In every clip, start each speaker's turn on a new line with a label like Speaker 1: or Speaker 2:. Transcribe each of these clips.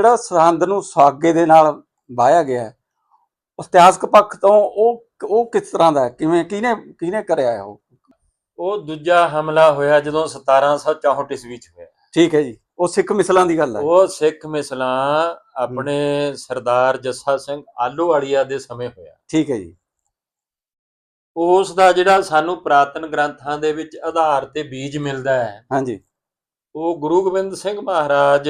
Speaker 1: ਜਿਹੜਾ ਸਰਹੰਦ ਨੂੰ ਸਾਗੇ ਦੇ ਨਾਲ ਵਾਇਆ ਗਿਆ ਹੈ ਉਸ ਇਤਿਹਾਸਕ ਪੱਖ ਤੋਂ ਉਹ ਉਹ ਕਿਸ ਤਰ੍ਹਾਂ ਦਾ ਹੈ? ਕਿਵੇਂ ਕਿਹਨੇ ਕਿਹਨੇ ਕਰਿਆ ਹੈ ਉਹ
Speaker 2: ਉਹ ਦੂਜਾ ਹਮਲਾ ਹੋਇਆ ਜਦੋਂ 1764 ਈਸਵੀ ਚ ਹੋਇਆ।
Speaker 1: ਠੀਕ ਹੈ ਜੀ ਉਹ ਸਿੱਖ ਮਿਸਲਾਂ ਦੀ ਗੱਲ ਹੈ।
Speaker 2: ਉਹ ਸਿੱਖ ਮਿਸਲਾਂ ਆਪਣੇ ਸਰਦਾਰ ਜੱਸਾ ਸਿੰਘ ਆਲੋਵਾਲੀਆ ਦੇ ਸਮੇਂ ਹੋਇਆ।
Speaker 1: ਠੀਕ ਹੈ ਜੀ।
Speaker 2: ਉਸ ਦਾ ਜਿਹੜਾ ਸਾਨੂੰ ਪ੍ਰਾਤਨ ਗ੍ਰੰਥਾਂ ਦੇ ਵਿੱਚ ਆਧਾਰ ਤੇ ਬੀਜ ਮਿਲਦਾ ਹੈ
Speaker 1: ਹਾਂਜੀ।
Speaker 2: ਉਹ ਗੁਰੂ ਗੋਬਿੰਦ ਸਿੰਘ ਮਹਾਰਾਜ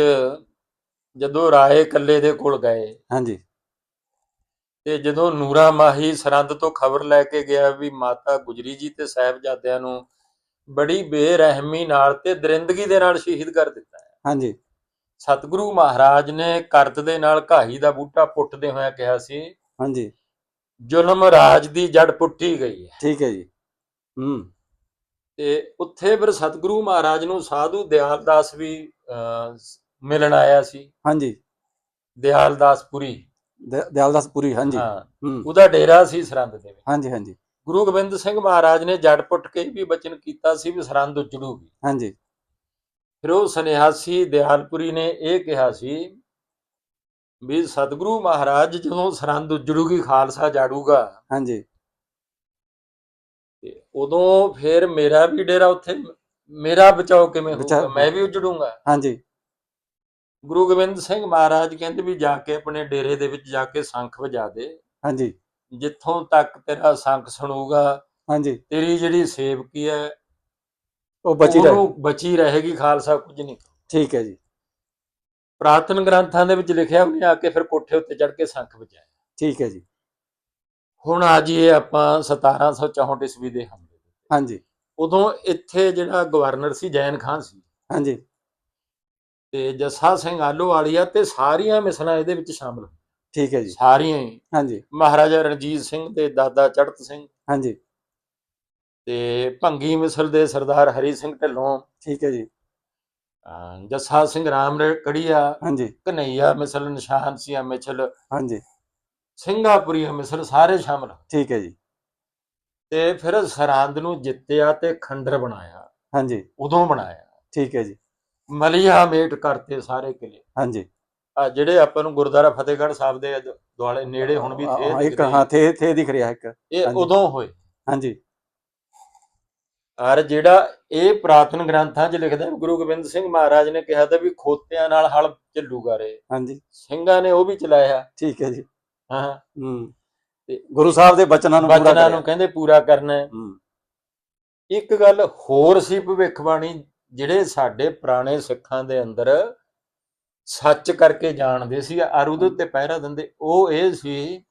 Speaker 2: ਜਦੋਂ ਰਾਏ ਕੱਲੇ ਦੇ ਕੋਲ ਗਏ।
Speaker 1: ਹਾਂਜੀ।
Speaker 2: ਤੇ ਜਦੋਂ ਨੂਰਾ ਮਾਹੀ ਸਰੰਦ ਤੋਂ ਖਬਰ ਲੈ ਕੇ ਗਿਆ ਵੀ ਮਾਤਾ ਗੁਜਰੀ ਜੀ ਤੇ ਸਾਹਿਬਜ਼ਾਦਿਆਂ ਨੂੰ ਬੜੀ ਬੇਰਹਿਮੀ ਨਾਲ ਤੇ ਦਰਿੰਦਗੀ ਦੇ ਨਾਲ ਸ਼ਹੀਦ ਕਰ ਦਿੱਤਾ ਹੈ।
Speaker 1: ਹਾਂਜੀ।
Speaker 2: ਸਤਿਗੁਰੂ ਮਹਾਰਾਜ ਨੇ ਕਰਤ ਦੇ ਨਾਲ ਘਾਹੀ ਦਾ ਬੂਟਾ ਪੁੱਟਦੇ ਹੋਇਆ ਕਿਹਾ ਸੀ
Speaker 1: ਹਾਂਜੀ।
Speaker 2: ਜ਼ੁਲਮ ਰਾਜ ਦੀ ਜੜ ਪੁੱਟੀ ਗਈ ਹੈ।
Speaker 1: ਠੀਕ ਹੈ ਜੀ। ਹੂੰ।
Speaker 2: ਤੇ ਉੱਥੇ ਫਿਰ ਸਤਿਗੁਰੂ ਮਹਾਰਾਜ ਨੂੰ ਸਾਧੂ ਦਿਆਲਦਾਸ ਵੀ ਮਿਲਣ ਆਇਆ ਸੀ।
Speaker 1: ਹਾਂਜੀ।
Speaker 2: ਦਿਆਲਦਾਸਪੁਰੀ।
Speaker 1: ਦਿਆਲਦਾਸਪੁਰੀ ਹਾਂਜੀ।
Speaker 2: ਹਾਂ। ਉਹਦਾ ਡੇਰਾ ਸੀ ਸਰੰਦ ਦੇ ਵਿੱਚ।
Speaker 1: ਹਾਂਜੀ ਹਾਂਜੀ।
Speaker 2: ਗੁਰੂ ਗੋਬਿੰਦ ਸਿੰਘ ਮਹਾਰਾਜ ਨੇ ਜੜ ਪੁੱਟ ਕੇ ਵੀ ਬਚਨ ਕੀਤਾ ਸੀ ਵੀ ਸਰੰਦ ਉਜੜੂਗੀ
Speaker 1: ਹਾਂਜੀ।
Speaker 2: ਫਿਰ ਉਹ ਸੰਨਿਆਸੀ ਦਿਆਲਪੁਰੀ ਨੇ ਇਹ ਕਿਹਾ ਸੀ ਵੀ ਸਤਿਗੁਰੂ ਮਹਾਰਾਜ ਜਦੋਂ ਸਰੰਦ ਉਜੜੂਗੀ ਖਾਲਸਾ ਜਾੜੂਗਾ।
Speaker 1: ਹਾਂਜੀ।
Speaker 2: ਤੇ ਉਦੋਂ ਫਿਰ ਮੇਰਾ ਵੀ ਡੇਰਾ ਉੱਥੇ ਮੇਰਾ ਬਚਾਓ ਕਿਵੇਂ ਹੋਊਗਾ? ਮੈਂ ਵੀ ਉਜੜੂੰਗਾ।
Speaker 1: ਹਾਂਜੀ।
Speaker 2: ਗੁਰੂ ਗੋਬਿੰਦ ਸਿੰਘ ਮਹਾਰਾਜ ਕਹਿੰਦੇ ਵੀ ਜਾ ਕੇ ਆਪਣੇ ਡੇਰੇ ਦੇ ਵਿੱਚ ਜਾ ਕੇ ਸ਼ੰਖ ਵਜਾ ਦੇ।
Speaker 1: ਹਾਂਜੀ।
Speaker 2: ਜਿੱਥੋਂ ਤੱਕ ਤੇਰਾ ਸ਼ੰਖ ਸੁਣੂਗਾ
Speaker 1: ਹਾਂਜੀ।
Speaker 2: ਤੇਰੀ ਜਿਹੜੀ ਸੇਵਕੀ ਹੈ
Speaker 1: ਉਹ ਬਚੀ ਰਹੇ।
Speaker 2: ਬਚੀ ਰਹੇਗੀ ਖਾਲਸਾ ਕੁਝ ਨਹੀਂ।
Speaker 1: ਠੀਕ ਹੈ ਜੀ।
Speaker 2: ਪ੍ਰਾਤਨ ਗ੍ਰੰਥਾਂ ਦੇ ਵਿੱਚ ਲਿਖਿਆ ਉਹਨੇ ਆ ਕੇ ਫਿਰ ਕੋਠੇ ਉੱਤੇ ਚੜ ਕੇ ਸ਼ੰਖ ਵਜਾਇਆ।
Speaker 1: ਠੀਕ ਹੈ ਜੀ।
Speaker 2: ਹੁਣ ਅੱਜ ਇਹ ਆਪਾਂ 1764 ਈਸਵੀ ਦੇ ਹਮਲੇ ਦੇ।
Speaker 1: ਹਾਂਜੀ।
Speaker 2: ਉਦੋਂ ਇੱਥੇ ਜਿਹੜਾ ਗਵਰਨਰ ਸੀ ਜੈਨ ਖਾਨ ਸੀ
Speaker 1: ਹਾਂਜੀ।
Speaker 2: ਤੇ ਜੱਸਾ ਸਿੰਘ ਆਲੋਵਾਲੀਆ ਤੇ ਸਾਰੀਆਂ ਮਿਸਲਾਂ ਇਹਦੇ ਵਿੱਚ ਸ਼ਾਮਲ।
Speaker 1: ਠੀਕ ਹੈ ਜੀ।
Speaker 2: ਸਾਰੀਆਂ ਹੀ।
Speaker 1: ਹਾਂਜੀ।
Speaker 2: ਮਹਾਰਾਜਾ ਰਣਜੀਤ ਸਿੰਘ ਤੇ ਦਾਦਾ ਚੜਤ ਸਿੰਘ।
Speaker 1: ਹਾਂਜੀ।
Speaker 2: ਤੇ ਭੰਗੀ ਮਿਸਲ ਦੇ ਸਰਦਾਰ ਹਰੀ ਸਿੰਘ ਢਿੱਲੋਂ।
Speaker 1: ਠੀਕ ਹੈ ਜੀ।
Speaker 2: ਜੱਸਾ ਸਿੰਘ ਰਾਮ ਕੜੀਆ
Speaker 1: ਹਾਂਜੀ।
Speaker 2: ਕਨਈਆ ਮਿਸਲ ਨਿਸ਼ਾਨ ਸੀਆ ਮਿਸਲ।
Speaker 1: ਹਾਂਜੀ।
Speaker 2: ਸਿੰਘਾਪੁਰੀ ਮਿਸਲ ਸਾਰੇ ਸ਼ਾਮਲ।
Speaker 1: ਠੀਕ ਹੈ ਜੀ।
Speaker 2: ਤੇ ਫਿਰ ਸਰਹੰਦ ਨੂੰ ਜਿੱਤਿਆ ਤੇ ਖੰਡਰ ਬਣਾਇਆ।
Speaker 1: ਹਾਂਜੀ।
Speaker 2: ਉਦੋਂ ਬਣਾਇਆ।
Speaker 1: ਠੀਕ ਹੈ ਜੀ।
Speaker 2: ਮਲੀਆ ਮੇਟ ਕਰਤੇ ਸਾਰੇ ਕਿਲੇ।
Speaker 1: ਹਾਂਜੀ।
Speaker 2: ਆ ਜਿਹੜੇ ਆਪਾਂ ਨੂੰ ਗੁਰਦੁਆਰਾ ਫਤਿਹਗੜ੍ਹ ਸਾਹਿਬ ਦੇ ਦੁਆਲੇ ਨੇੜੇ ਹੁਣ ਵੀ
Speaker 1: ਹਾਂ,
Speaker 2: ਥੇ
Speaker 1: ਇੱਕ ਹਾਂ ਥੇ ਥੇ ਦਿਖ ਰਿਹਾ ਇੱਕ।
Speaker 2: ਇਹ
Speaker 1: ਹਾਂਜੀ।
Speaker 2: ਉਦੋਂ ਹੋਏ।
Speaker 1: ਹਾਂਜੀ।
Speaker 2: ਔਰ ਜਿਹੜਾ ਇਹ ਪ੍ਰਾਤਨ ਗ੍ਰੰਥਾਂ 'ਚ ਲਿਖਦਾ ਹੈ, ਗੁਰੂ ਗੋਬਿੰਦ ਸਿੰਘ ਮਹਾਰਾਜ ਨੇ ਕਿਹਾ ਤਾਂ ਵੀ ਖੋਤਿਆਂ ਨਾਲ ਹਲ ਚੱਲੂਗਾ ਰੇ।
Speaker 1: ਹਾਂਜੀ।
Speaker 2: ਸਿੰਘਾਂ ਨੇ ਉਹ ਵੀ ਚਲਾਇਆ।
Speaker 1: ਠੀਕ ਹੈ ਜੀ।
Speaker 2: ਹਾਂ।
Speaker 1: ਹੂੰ।
Speaker 2: ਤੇ
Speaker 1: ਗੁਰੂ ਸਾਹਿਬ ਦੇ ਬਚਨਾਂ ਨੂੰ ਪੂਰਾ ਕਰਿਆ।
Speaker 2: ਨੂੰ ਕਹਿੰਦੇ ਪੂਰਾ ਕਰਨਾ ਹੈ।
Speaker 1: ਹੂੰ।
Speaker 2: ਇੱਕ ਗੱਲ ਹੋਰ ਸੀ ਭਵਿੱਖਬਾਣੀ ਜਿਹੜੇ ਸਾਡੇ ਪੁਰਾਣੇ ਸਿੱਖਾਂ ਦੇ ਅੰਦਰ ਸੱਚ ਕਰਕੇ ਜਾਣਦੇ ਸੀ ਉਹਦੇ ਉੱਤੇ ਪਹਿਰਾ ਦਿੰਦੇ ਉਹ ਇਹ ਸੀ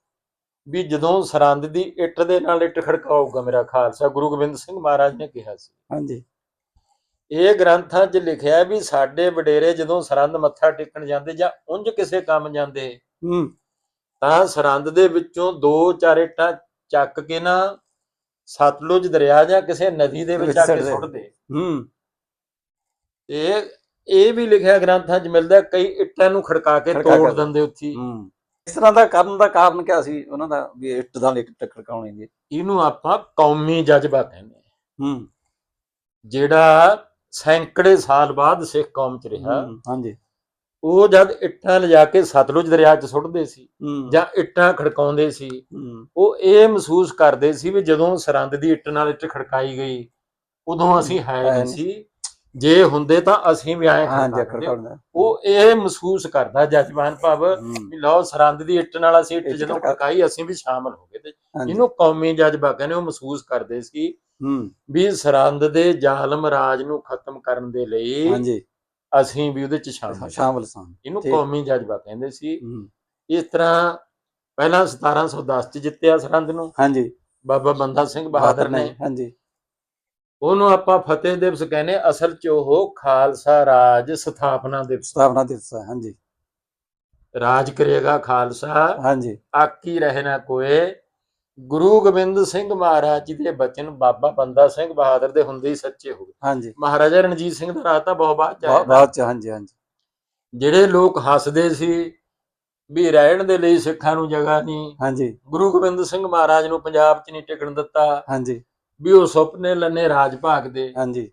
Speaker 2: ਵੀ ਜਦੋਂ ਸਰੰਦ ਦੀ ਇੱਟ ਦੇ ਨਾਲ ਇੱਟ ਖੜਕਾਊਗਾ ਮੇਰਾ ਖਾਲਸਾ ਗੁਰੂ ਗੋਬਿੰਦ ਸਿੰਘ ਮਹਾਰਾਜ ਨੇ ਕਿਹਾ ਸੀ।
Speaker 1: ਹਾਂਜੀ।
Speaker 2: ਇਹ ਗ੍ਰੰਥਾਂ 'ਚ ਲਿਖਿਆ ਵੀ ਸਾਡੇ ਵਡੇਰੇ ਜਦੋਂ ਸਰੰਦ ਮੱਥਾ ਟੇਕਣ ਜਾਂਦੇ ਜਾਂ ਉਂਝ ਕਿਸੇ ਕੰਮ ਜਾਂਦੇ
Speaker 1: ਹੂੰ।
Speaker 2: ਤਾਂ ਸਰੰਦ ਦੇ ਵਿੱਚੋਂ ਦੋ ਚਾਰ ਇੱਟਾਂ ਚੱਕ ਕੇ ਨਾ ਸਤਲੁਜ ਦਰਿਆ ਜਾਂ ਕਿਸੇ ਨਦੀ ਦੇ ਵਿੱਚ ਆ ਕੇ। ਸੁੱਟਦੇ।
Speaker 1: ਹੂੰ।
Speaker 2: ਤੇ ਇਹ ਵੀ ਲਿਖਿਆ ਗ੍ਰੰਥਾਂ 'ਚ ਮਿਲਦਾ ਕਈ ਇੱਟਾਂ ਨੂੰ ਖੜਕਾ ਕੇ
Speaker 1: ਖੜਕਾ
Speaker 2: ਤੋੜ
Speaker 1: ਕੇ।
Speaker 2: ਦਿੰਦੇ ਉੱਥੇ।
Speaker 1: ਹੂੰ। ਇਸ ਤਰ੍ਹਾਂ ਦਾ ਕਰਨ ਦਾ ਕਾਰਨ ਕੀ ਸੀ ਉਹਨਾਂ ਦਾ ਵੀ ਇੱਟ ਦਾ ਇੱਟ ਖੜਕਾਉਣੀ ਦੀ?
Speaker 2: ਇਹਨੂੰ ਆਪਾਂ ਕੌਮੀ ਜਜ਼ਬਾ ਕਹਿੰਦੇ ਹਾਂ
Speaker 1: ਹੂੰ।
Speaker 2: ਜਿਹੜਾ ਸੈਂਕੜੇ ਸਾਲ ਬਾਅਦ ਸਿੱਖ ਕੌਮ 'ਚ ਰਿਹਾ
Speaker 1: ਹੂੰ, ਹਾਂਜੀ।
Speaker 2: ਉਹ ਜਦ ਇੱਟਾਂ ਲਿਜਾ ਕੇ ਸਤਲੁਜ ਦਰਿਆ 'ਚ ਸੁੱਟਦੇ ਸੀ
Speaker 1: ਹੂੰ।
Speaker 2: ਜਾਂ ਇੱਟਾਂ ਖੜਕਾਉਂਦੇ ਸੀ
Speaker 1: ਹੂੰ।
Speaker 2: ਉਹ ਇਹ ਮਹਿਸੂਸ ਕਰਦੇ ਸੀ ਵੀ ਜਦੋਂ ਸਰੰਦ ਦੀ ਇੱਟ ਨਾਲ ਇੱਟ ਖੜਕਾਈ ਗਈ ਉਦੋਂ ਅਸੀਂ ਹੈ
Speaker 1: ਹੈ
Speaker 2: ਨਹੀਂ
Speaker 1: ਨਹੀਂ।
Speaker 2: ਸੀ। ਜੇ ਹੁੰਦੇ ਤਾਂ ਅਸੀਂ ਵੀ ਆਏ
Speaker 1: ਹਾਂਜੀ
Speaker 2: ਖੜਕਾਉਂਦੇ।
Speaker 1: ਖੜਕਾਉਣਾ
Speaker 2: ਉਹ ਇਹ ਮਹਿਸੂਸ ਕਰਦਾ ਜਜ਼ਬਾਨ ਭਾਵ ਵੀ ਲਓ ਸਰੰਦ ਦੀ ਇੱਟ ਨਾਲ ਅਸੀਂ ਇੱਟ ਜਦੋਂ
Speaker 1: ਖੜਕਾ-
Speaker 2: ਖੜਕਾਈ ਅਸੀਂ ਵੀ ਸ਼ਾਮਲ ਹੋ ਗਏ ਤੇ ਇਹਨੂੰ ਕੌਮੀ ਜਜ਼ਬਾ ਕਹਿੰਦੇ ਉਹ ਮਹਿਸੂਸ ਕਰਦੇ ਸੀ
Speaker 1: ਹੂੰ।
Speaker 2: ਵੀ ਸਰੰਦ ਦੇ ਜ਼ਾਲਮ ਰਾਜ ਨੂੰ ਖਤਮ ਕਰਨ ਦੇ ਲਈ
Speaker 1: ਹਾਂਜੀ।
Speaker 2: ਅਸੀਂ ਵੀ ਉਹਦੇ ਚ ਸ਼ਾਮਲ
Speaker 1: ਸਨ
Speaker 2: ਇਹਨੂੰ। ਕੌਮੀ ਜਜ਼ਬਾ ਕਹਿੰਦੇ ਸੀ। ਇਸ ਤਰ੍ਹਾਂ ਪਹਿਲਾਂ 1710 ਚ ਜਿੱਤਿਆ ਸਰੰਦ ਨੂੰ।
Speaker 1: ਹਾਂਜੀ।
Speaker 2: ਬਾਬਾ ਬੰਦਾ ਸਿੰਘ ਬਹਾਦਰ ਨੇ।
Speaker 1: ਹਾਂਜੀ।
Speaker 2: ਉਹਨੂੰ ਆਪਾਂ ਫਤਿਹ ਦਿਵਸ ਕਹਿੰਦੇ ਅਸਲ ਚ ਉਹ ਖਾਲਸਾ ਰਾਜ ਸਥਾਪਨਾ ਦਿਵਸ।
Speaker 1: ਸਥਾਪਨਾ ਦਿਵਸ ਹੈ, ਹਾਂਜੀ।
Speaker 2: ਰਾਜ ਕਰੇਗਾ ਖਾਲਸਾ।
Speaker 1: ਹਾਂਜੀ।
Speaker 2: ਆਕੀ ਰਹਿ ਨਾ ਕੋਏ। ਗੁਰੂ ਗੋਬਿੰਦ ਸਿੰਘ ਮਹਾਰਾਜ ਜੀ ਦੇ ਬਚਨ ਬਾਬਾ ਬੰਦਾ ਸਿੰਘ ਬਹਾਦਰ ਦੇ ਹੁੰਦੇ ਹੀ ਸੱਚੇ ਹੋ ਗਏ।
Speaker 1: ਹਾਂਜੀ।
Speaker 2: ਮਹਾਰਾਜਾ ਰਣਜੀਤ ਸਿੰਘ ਦਾ ਰਾਜ ਤਾਂ ਬਹੁਤ ਬਾਅਦ ਚ ਆਇਆ ਨਾ।
Speaker 1: ਚ ਹਾਂਜੀ ਹਾਂਜੀ।
Speaker 2: ਜਿਹੜੇ ਲੋਕ ਹੱਸਦੇ ਸੀ ਵੀ ਰਹਿਣ ਦੇ ਲਈ ਸਿੱਖਾਂ ਨੂੰ ਜਗ੍ਹਾ ਨਹੀਂ।
Speaker 1: ਹਾਂਜੀ।
Speaker 2: ਗੁਰੂ ਗੋਬਿੰਦ ਸਿੰਘ ਮਹਾਰਾਜ ਨੂੰ ਪੰਜਾਬ 'ਚ ਨਹੀਂ ਟਿਕਣ ਦਿੱਤਾ।
Speaker 1: ਹਾਂਜੀ।
Speaker 2: ਵੀ ਉਹ ਸੁਪਨੇ ਲੰਨੇ ਰਾਜ ਭਾਗ ਦੇ।
Speaker 1: ਹਾਂਜੀ।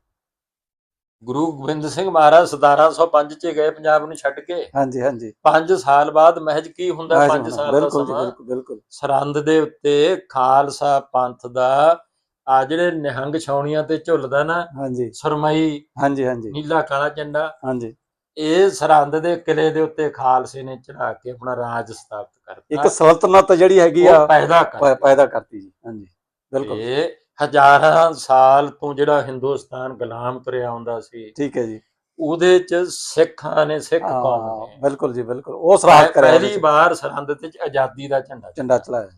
Speaker 2: ਗੁਰੂ ਗੋਬਿੰਦ ਸਿੰਘ ਮਹਾਰਾਜ 1705 ਚ ਗਏ ਪੰਜਾਬ ਨੂੰ ਛੱਡ ਕੇ।
Speaker 1: ਹਾਂਜੀ ਹਾਂਜੀ।
Speaker 2: 5 ਸਾਲ ਬਾਅਦ ਮਹਿਜ ਕੀ ਹੁੰਦਾ? 5 ਸਾਲ ਦਾ
Speaker 1: ਬਿਲਕੁਲ
Speaker 2: ਸਰਹੰਦ ਦੇ ਉੱਤੇ ਖਾਲਸਾ ਪੰਥ ਦਾ ਆ ਜਿਹੜੇ ਨਿਹੰਗ ਛਾਉਣੀਆਂ ਤੇ ਝੁੱਲਦਾ ਨਾ
Speaker 1: ਹਾਂਜੀ।
Speaker 2: ਸੁਰਮਈ
Speaker 1: ਹਾਂਜੀ ਹਾਂਜੀ।
Speaker 2: ਨੀਲਾ ਕਾਲਾ ਝੰਡਾ।
Speaker 1: ਹਾਂਜੀ।
Speaker 2: ਇਹ ਸਰਹੰਦ ਦੇ ਕਿਲੇ ਦੇ ਉੱਤੇ ਖਾਲਸੇ ਨੇ ਚੜਾ ਕੇ ਆਪਣਾ ਰਾਜ ਸਥਾਪਿਤ ਕਰਤਾ।
Speaker 1: ਇੱਕ ਸਲਤਨਤ ਜਿਹੜੀ ਹੈਗੀ ਆ
Speaker 2: ਪੈਦਾ ਕਰ
Speaker 1: ਪੈ- ਪੈਦਾ ਕਰਤੀ ਜੀ ਹਾਂਜੀ। ਬਿਲਕੁਲ।
Speaker 2: ਇਹ ਹਜ਼ਾਰਾਂ ਸਾਲ ਤੋਂ ਜਿਹੜਾ ਹਿੰਦੁਸਤਾਨ ਗੁਲਾਮ ਤੁਰਿਆ ਆਉਂਦਾ ਸੀ
Speaker 1: ਠੀਕ ਹੈ ਜੀ।
Speaker 2: ਉਹਦੇ ਚ ਸਿੱਖਾਂ ਨੇ ਸਿੱਖ ਕੌਮ ਨੇ।
Speaker 1: ਬਿਲਕੁਲ ਜੀ ਬਿਲਕੁਲ। ਉਹ ਸਰਾਹਤ ਕਰਿਆ
Speaker 2: ਪਹਿਲੀ ਵਾਰ ਸਰਹੰਦ ਤੇ ਆਜ਼ਾਦੀ ਦਾ ਝੰਡਾ
Speaker 1: ਝੰਡਾ ਚਲਾਇਆ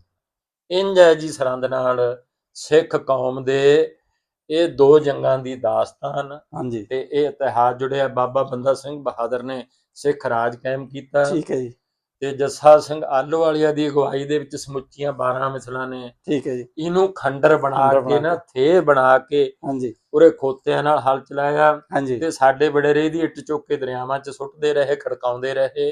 Speaker 2: ਇੰਜ ਹੈ ਜੀ ਸਰਹੰਦ ਨਾਲ ਸਿੱਖ ਕੌਮ ਦੇ ਇਹ ਦੋ ਜੰਗਾਂ ਦੀ ਦਾਸਤਾਨ
Speaker 1: ਹਾਂਜੀ।
Speaker 2: ਤੇ ਇਹ ਇਤਿਹਾਸ ਜੁੜਿਆ। ਬਾਬਾ ਬੰਦਾ ਸਿੰਘ ਬਹਾਦਰ ਨੇ ਸਿੱਖ ਰਾਜ ਕਾਇਮ ਕੀਤਾ।
Speaker 1: ਠੀਕ ਹੈ ਜੀ।
Speaker 2: ਤੇ ਜੱਸਾ ਸਿੰਘ ਆਲੋਵਾਲੀਆ ਦੀ ਅਗਵਾਈ ਦੇ ਵਿੱਚ ਸਮੁੱਚੀਆਂ 12 ਮਿਸਲਾਂ ਨੇ
Speaker 1: ਠੀਕ ਹੈ ਜੀ।
Speaker 2: ਇਹਨੂੰ ਖੰਡਰ ਬਣਾ ਕੇ ਨਾ ਥੇ ਬਣਾ ਕੇ
Speaker 1: ਹਾਂਜੀ।
Speaker 2: ਪੂਰੇ ਖੋਤਿਆਂ ਨਾਲ ਹਲ ਚਲਾਇਆ।
Speaker 1: ਹਾਂਜੀ।
Speaker 2: ਤੇ ਸਾਡੇ ਵਡੇਰੇ ਦੀ ਇੱਟ ਚੁੱਕ ਕੇ ਦਰਿਆਵਾਂ 'ਚ ਸੁੱਟਦੇ ਰਹੇ ਖੜਕਾਉਂਦੇ ਰਹੇ।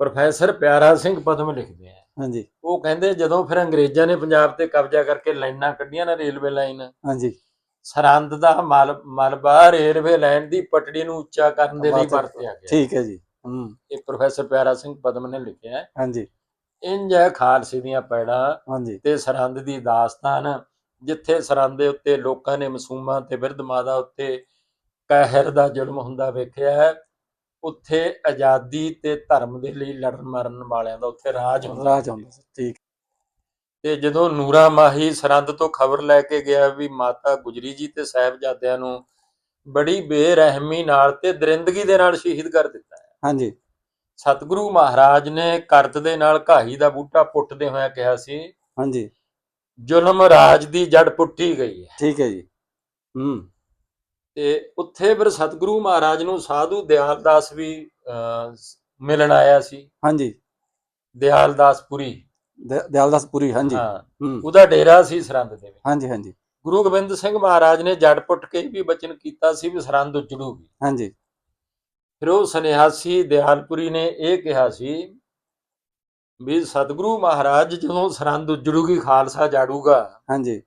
Speaker 2: ਪ੍ਰੋਫੈਸਰ ਪਿਆਰਾ ਸਿੰਘ ਪਦਮ ਲਿਖਦੇ ਆ।
Speaker 1: ਹਾਂਜੀ।
Speaker 2: ਉਹ ਕਹਿੰਦੇ ਜਦੋਂ ਫਿਰ ਅੰਗਰੇਜ਼ਾਂ ਨੇ ਪੰਜਾਬ ਤੇ ਕਬਜ਼ਾ ਕਰਕੇ ਲਾਈਨਾਂ ਕੱਢੀਆਂ ਨਾ ਰੇਲਵੇ ਲਾਈਨ
Speaker 1: ਹਾਂਜੀ।
Speaker 2: ਸਰਹੰਦ ਦਾ ਮਲ ਮਲਬਾ ਰੇਲਵੇ ਲਾਈਨ ਦੀ ਪਟੜੀ ਨੂੰ ਉੱਚਾ ਕਰਨ ਦੇ ਲਈ ਵਰਤਿਆ ਗਿਆ।
Speaker 1: ਠੀਕ ਹੈ ਜੀ। ਹੂੰ।
Speaker 2: ਇਹ ਪ੍ਰੋਫੈਸਰ ਪਿਆਰਾ ਸਿੰਘ ਪਦਮ ਨੇ ਲਿਖਿਆ ਹੈ।
Speaker 1: ਹਾਂਜੀ।
Speaker 2: ਇੰਜ ਹੈ ਖਾਲਸੇ ਦੀਆਂ ਪੈੜਾਂ
Speaker 1: ਹਾਂਜੀ।
Speaker 2: ਤੇ ਸਰਹੰਦ ਦੀ ਦਾਸਤਾਨ ਜਿੱਥੇ ਸਰਹੰਦ ਦੇ ਉੱਤੇ ਲੋਕਾਂ ਨੇ ਮਾਸੂਮਾਂ ਤੇ ਬਿਰਧ ਮਾਦਾ ਉੱਤੇ ਕਹਿਰ ਦਾ ਜ਼ੁਲਮ ਹੁੰਦਾ ਵੇਖਿਆ ਹੈ ਉੱਥੇ ਆਜ਼ਾਦੀ ਤੇ ਧਰਮ ਦੇ ਲਈ ਲੜਨ ਮਰਨ ਵਾਲਿਆਂ ਦਾ ਉੱਥੇ ਰਾਜ ਹੁੰਦਾ
Speaker 1: ਰਾਜ ਸੀ ਠੀਕ।
Speaker 2: ਤੇ ਜਦੋਂ ਨੂਰਾ ਮਾਹੀ ਸਰਹੰਦ ਤੋਂ ਖਬਰ ਲੈ ਕੇ ਗਿਆ ਵੀ ਮਾਤਾ ਗੁਜਰੀ ਜੀ ਤੇ ਸਾਹਿਬਜ਼ਾਦਿਆਂ ਨੂੰ ਬੜੀ ਬੇਰਹਿਮੀ ਨਾਲ ਤੇ ਦਰਿੰਦਗੀ ਦੇ ਨਾਲ ਸ਼ਹੀਦ ਕਰ ਦਿੱਤਾ
Speaker 1: ਹਾਂਜੀ।
Speaker 2: ਸਤਿਗੁਰੂ ਮਹਾਰਾਜ ਨੇ ਕਰਤ ਦੇ ਨਾਲ ਘਾਹੀ ਦਾ ਬੂਟਾ ਪੁੱਟਦੇ ਹੋਇਆ ਕਿਹਾ ਸੀ
Speaker 1: ਹਾਂਜੀ।
Speaker 2: ਜ਼ੁਲਮ ਰਾਜ ਦੀ ਜੜ ਪੁੱਟੀ ਗਈ ਹੈ।
Speaker 1: ਠੀਕ ਹੈ ਜੀ। ਹੂੰ।
Speaker 2: ਤੇ ਉੱਥੇ ਫਿਰ ਸਤਿਗੁਰੂ ਮਹਾਰਾਜ ਨੂੰ ਸਾਧੂ ਦਿਆਲਦਾਸ ਵੀ ਮਿਲਣ ਆਇਆ ਸੀ।
Speaker 1: ਹਾਂਜੀ।
Speaker 2: ਦਿਆਲਦਾਸਪੁਰੀ।
Speaker 1: ਦਿਆਲਦਾਸਪੁਰੀ ਹਾਂਜੀ।
Speaker 2: ਹਾਂ। ਉਹਦਾ ਡੇਰਾ ਸੀ ਸਰਹੰਦ ਦੇ ਵਿੱਚ।
Speaker 1: ਹਾਂਜੀ ਹਾਂਜੀ।
Speaker 2: ਗੁਰੂ ਗੋਬਿੰਦ ਸਿੰਘ ਮਹਾਰਾਜ ਨੇ ਜੜ ਪੁੱਟ ਕੇ ਵੀ ਬਚਨ ਕੀਤਾ ਸੀ ਵੀ ਸਰਹੰਦ ਉਜੜੂਗੀ।
Speaker 1: ਹਾਂਜੀ।
Speaker 2: ਫਿਰ ਉਹ ਸੰਨਿਆਸੀ ਦਿਆਲਪੁਰੀ ਨੇ ਇਹ ਕਿਹਾ ਸੀ ਵੀ ਸਤਿਗੁਰੂ ਮਹਾਰਾਜ ਜਦੋਂ ਸਰਹੰਦ ਉਜੜੂਗੀ ਖਾਲਸਾ ਜਾੜੂਗਾ
Speaker 1: ਹਾਂਜੀ।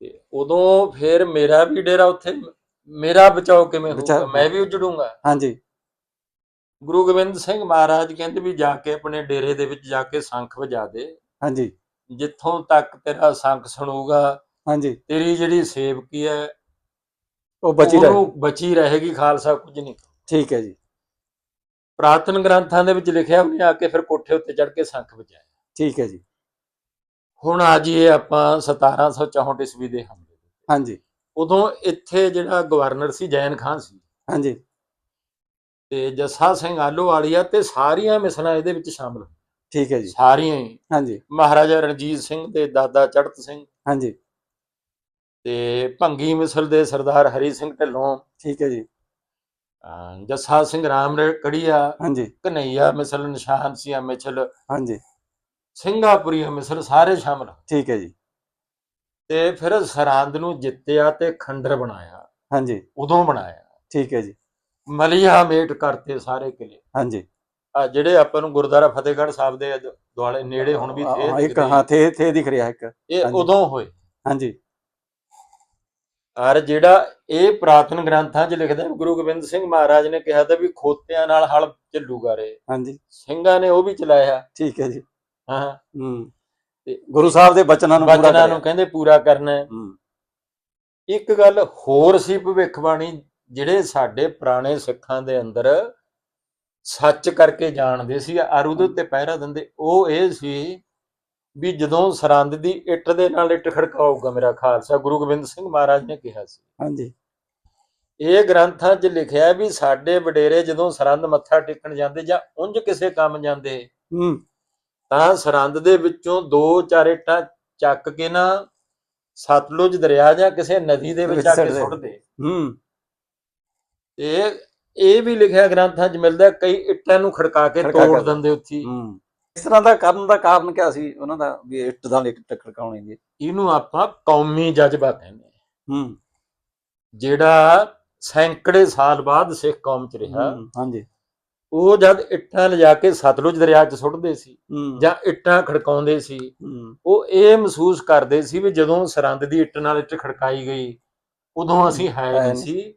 Speaker 2: ਤੇ ਉਦੋਂ ਫਿਰ ਮੇਰਾ ਵੀ ਡੇਰਾ ਉੱਥੇ ਮੇਰਾ ਬਚਾਓ ਕਿਵੇਂ ਹੋਊਗਾ? ਮੈਂ ਵੀ ਉਜੜੂੰਗਾ।
Speaker 1: ਹਾਂਜੀ।
Speaker 2: ਗੁਰੂ ਗੋਬਿੰਦ ਸਿੰਘ ਮਹਾਰਾਜ ਕਹਿੰਦੇ ਵੀ ਜਾ ਕੇ ਆਪਣੇ ਡੇਰੇ ਦੇ ਵਿੱਚ ਜਾ ਕੇ ਸ਼ੰਖ ਵਜਾ ਦੇ।
Speaker 1: ਹਾਂਜੀ।
Speaker 2: ਜਿੱਥੋਂ ਤੱਕ ਤੇਰਾ ਸ਼ੰਖ ਸੁਣੂਗਾ
Speaker 1: ਹਾਂਜੀ।
Speaker 2: ਤੇਰੀ ਜਿਹੜੀ ਸੇਵਕੀ ਹੈ
Speaker 1: ਉਹ ਬਚੀ ਰਹੇ।
Speaker 2: ਉਹਨੂੰ ਬਚੀ ਰਹੇਗੀ ਖਾਲਸਾ ਕੁਝ ਨਹੀਂ।
Speaker 1: ਠੀਕ ਹੈ ਜੀ।
Speaker 2: ਪ੍ਰਾਤਨ ਗ੍ਰੰਥਾਂ ਦੇ ਵਿੱਚ ਲਿਖਿਆ ਉਹਨੇ ਆ ਕੇ ਫਿਰ ਕੋਠੇ ਉੱਤੇ ਚੜ ਕੇ ਸ਼ੰਖ ਵਜਾਇਆ।
Speaker 1: ਠੀਕ ਹੈ ਜੀ।
Speaker 2: ਹੁਣ ਆ ਜੀਏ ਆਪਾਂ 1764 ਈਸਵੀ ਦੇ ਹਮਲੇ।
Speaker 1: ਹਾਂਜੀ।
Speaker 2: ਉਦੋਂ ਇੱਥੇ ਜਿਹੜਾ ਗਵਰਨਰ ਸੀ ਜੈਨ ਖਾਨ ਸੀ।
Speaker 1: ਹਾਂਜੀ।
Speaker 2: ਤੇ ਜੱਸਾ ਸਿੰਘ ਆਲੋਵਾਲੀਆ ਤੇ ਸਾਰੀਆਂ ਮਿਸਲਾਂ ਇਹਦੇ ਵਿੱਚ ਸ਼ਾਮਲ।
Speaker 1: ਠੀਕ ਹੈ ਜੀ।
Speaker 2: ਸਾਰੀਆਂ ਹੀ।
Speaker 1: ਹਾਂਜੀ।
Speaker 2: ਮਹਾਰਾਜਾ ਰਣਜੀਤ ਸਿੰਘ ਤੇ ਦਾਦਾ ਚੜਤ ਸਿੰਘ।
Speaker 1: ਹਾਂਜੀ।
Speaker 2: ਤੇ ਭੰਗੀ ਮਿਸਲ ਦੇ ਸਰਦਾਰ ਹਰੀ ਸਿੰਘ ਢਿੱਲੋਂ
Speaker 1: ਠੀਕ ਹੈ ਜੀ।
Speaker 2: ਜੱਸਾ ਸਿੰਘ ਰਾਮ ਕੜੀਆ
Speaker 1: ਹਾਂਜੀ।
Speaker 2: ਕਨਈਆ ਮਿਸਲ ਨਿਸ਼ਾਨ ਸੀਆ ਮਿਸਲ
Speaker 1: ਹਾਂਜੀ।
Speaker 2: ਸਿੰਘਾਪੁਰੀ ਮਿਸਲ ਸਾਰੇ ਸ਼ਾਮਲ
Speaker 1: ਠੀਕ ਹੈ ਜੀ।
Speaker 2: ਤੇ ਫਿਰ ਸਰਹੰਦ ਨੂੰ ਜਿੱਤਿਆ ਤੇ ਖੰਡਰ ਬਣਾਇਆ।
Speaker 1: ਹਾਂਜੀ।
Speaker 2: ਉਦੋਂ ਬਣਾਇਆ।
Speaker 1: ਠੀਕ ਹੈ ਜੀ।
Speaker 2: ਮਲੀਆ ਮੇਟ ਕਰਤੇ ਸਾਰੇ ਕਿਲੇ।
Speaker 1: ਹਾਂਜੀ।
Speaker 2: ਆ ਜਿਹੜੇ ਆਪਾਂ ਨੂੰ ਗੁਰਦੁਆਰਾ ਫਤਿਹਗੜ੍ਹ ਸਾਹਿਬ ਦੇ ਦੁਆਲੇ ਨੇੜੇ ਹੁਣ ਵੀ ਥੇ
Speaker 1: ਇੱਕ ਹਾਂ ਥੇ ਥੇ ਦਿਖ ਰਿਹਾ ਇੱਕ।
Speaker 2: ਇਹ। ਉਦੋਂ ਹੋਏ।
Speaker 1: ਹਾਂਜੀ।
Speaker 2: ਔਰ ਜਿਹੜਾ ਇਹ ਪ੍ਰਾਤਨ ਗ੍ਰੰਥਾਂ 'ਚ ਲਿਖਦਾ ਹੈ, ਗੁਰੂ ਗੋਬਿੰਦ ਸਿੰਘ ਮਹਾਰਾਜ ਨੇ ਕਿਹਾ ਤਾਂ ਵੀ ਖੋਤਿਆਂ ਨਾਲ ਹਲ ਚੱਲੂਗਾ ਰੇ।
Speaker 1: ਹਾਂਜੀ।
Speaker 2: ਸਿੰਘਾਂ ਨੇ ਉਹ ਵੀ ਚਲਾਇਆ।
Speaker 1: ਠੀਕ ਹੈ ਜੀ।
Speaker 2: ਹਾਂ।
Speaker 1: ਹੂੰ।
Speaker 2: ਤੇ
Speaker 1: ਗੁਰੂ ਸਾਹਿਬ ਦੇ ਬਚਨਾਂ ਨੂੰ ਪੂਰਾ
Speaker 2: ਬਚਨਾਂ ਨੂੰ ਕਹਿੰਦੇ ਪੂਰਾ ਕਰਨਾ ਹੈ। ਇੱਕ ਗੱਲ ਹੋਰ ਸੀ ਭਵਿੱਖਬਾਣੀ ਜਿਹੜੇ ਸਾਡੇ ਪੁਰਾਣੇ ਸਿੱਖਾਂ ਦੇ ਅੰਦਰ ਸੱਚ ਕਰਕੇ ਜਾਣਦੇ ਸੀ ਉਹਦੇ ਉੱਤੇ ਪਹਿਰਾ ਦਿੰਦੇ ਉਹ ਇਹ ਸੀ ਵੀ ਜਦੋਂ ਸਰੰਦ ਦੀ ਇੱਟ ਦੇ ਨਾਲ ਇੱਟ ਖੜਕਾਊਗਾ ਮੇਰਾ ਖਾਲਸਾ ਗੁਰੂ ਗੋਬਿੰਦ ਸਿੰਘ ਮਹਾਰਾਜ ਨੇ ਕਿਹਾ ਸੀ
Speaker 1: ਹਾਂਜੀ
Speaker 2: ਇਹ ਗ੍ਰੰਥਾਂ 'ਚ ਲਿਖਿਆ ਵੀ ਸਾਡੇ ਵਡੇਰੇ ਜਦੋਂ ਸਰੰਦ ਮੱਥਾ ਟੇਕਣ ਜਾਂਦੇ ਜਾਂ ਉਂਝ ਕਿਸੇ ਕੰਮ ਜਾਂਦੇ
Speaker 1: ਹੂੰ
Speaker 2: ਤਾਂ ਸਰੰਦ ਦੇ ਵਿੱਚੋਂ ਦੋ ਚਾਰ ਇੱਟਾਂ ਚੱਕ ਕੇ ਨਾ ਸਤਲੁਜ ਦਰਿਆ ਜਾਂ ਕਿਸੇ ਨਦੀ ਦੇ ਵਿੱਚ ਆ ਕੇ
Speaker 1: ਸੁੱਟਦੇ। ਹੂੰ
Speaker 2: ਇਹ ਇਹ ਵੀ ਲਿਖਿਆ ਗ੍ਰੰਥਾਂ 'ਚ ਮਿਲਦਾ ਕਈ ਇੱਟਾਂ ਨੂੰ ਖੜਕਾ ਕੇ ਤੋੜ। ਦਿੰਦੇ ਉੱਥੇ ਹੀ।
Speaker 1: ਇਸ ਤਰ੍ਹਾਂ ਦਾ ਕਰਨ ਦਾ ਕਾਰਨ ਕਿਆ ਸੀ? ਉਹਨਾਂ ਦਾ ਵੀ ਇੱਟ ਦਾ ਇੱਕ ਟੱਕਰ ਕਾਉਣੇ ਦੀ
Speaker 2: ਇਹਨੂੰ ਆਪਾਂ ਕੌਮੀ ਜਜ਼ਬਾ ਕਹਿੰਦੇ ਹਾਂ।
Speaker 1: ਹੂੰ।
Speaker 2: ਜਿਹੜਾ ਸੈਂਕੜੇ ਸਾਲ ਬਾਅਦ ਸਿੱਖ ਕੌਮ 'ਚ ਰਿਹਾ
Speaker 1: ਹਾਂਜੀ।
Speaker 2: ਉਹ ਜਦ ਇੱਟਾਂ ਲਿਜਾ ਕੇ ਸਤਲੁਜ ਦਰਿਆ 'ਚ ਸੁੱਟਦੇ ਸੀ ਜਾਂ ਇੱਟਾਂ ਖੜਕਾਉਂਦੇ ਸੀ ਉਹ ਇਹ ਮਹਿਸੂਸ ਕਰਦੇ ਸੀ ਵੀ ਜਦੋਂ ਸਰੰਦ ਦੀ ਇੱਟ ਨਾਲ ਇੱਟ ਖੜਕਾਈ ਗਈ ਉਦੋਂ ਅਸੀਂ ਹੈ ਨਹੀਂ। ਸੀ।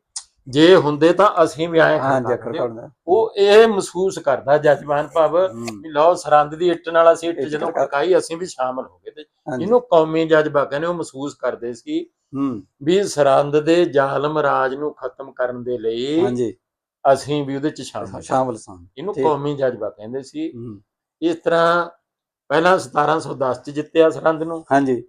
Speaker 2: ਜੇ ਹੁੰਦੇ ਤਾਂ ਅਸੀਂ ਵੀ ਆਏ
Speaker 1: ਅਖੜ
Speaker 2: ਦਿੰਦੇ।
Speaker 1: ਕਰਦਾ
Speaker 2: ਉਹ ਇਹ ਮਹਿਸੂਸ ਕਰਦਾ ਜਜ਼ਬਾਨ ਭਾਵ
Speaker 1: ਹੂੰ,
Speaker 2: ਵੀ ਲਓ ਸਰੰਦ ਦੀ ਇੱਟ ਨਾਲ ਅਸੀਂ ਇੱਟ ਜਦੋਂ ਖੜਕਾਈ ਅਸੀਂ ਵੀ ਸ਼ਾਮਲ ਹੋ ਗਏ ਤੇ ਇਹਨੂੰ ਕੌਮੀ ਜਜ਼ਬਾ ਕਹਿੰਦੇ ਉਹ ਮਹਿਸੂਸ ਕਰਦੇ ਸੀ
Speaker 1: ਹੂੰ।
Speaker 2: ਵੀ ਸਰੰਦ ਦੇ ਜ਼ਾਲਮ ਰਾਜ ਨੂੰ ਖਤਮ ਕਰਨ ਦੇ ਲਈ
Speaker 1: ਹਾਂਜੀ।
Speaker 2: ਅਸੀਂ ਵੀ ਉਹਦੇ ਚ ਸ਼ਾਮਲ ਹਾਂ।
Speaker 1: ਸ਼ਾਮਲ ਸਾਂ।
Speaker 2: ਇਹਨੂੰ। ਕੌਮੀ ਜਜ਼ਬਾ ਕਹਿੰਦੇ ਸੀ।
Speaker 1: ਹੂੰ,
Speaker 2: ਇਸ ਤਰ੍ਹਾਂ ਪਹਿਲਾਂ 1710 ਚ ਜਿੱਤਿਆ ਸਰੰਦ ਨੂੰ।
Speaker 1: ਹਾਂਜੀ।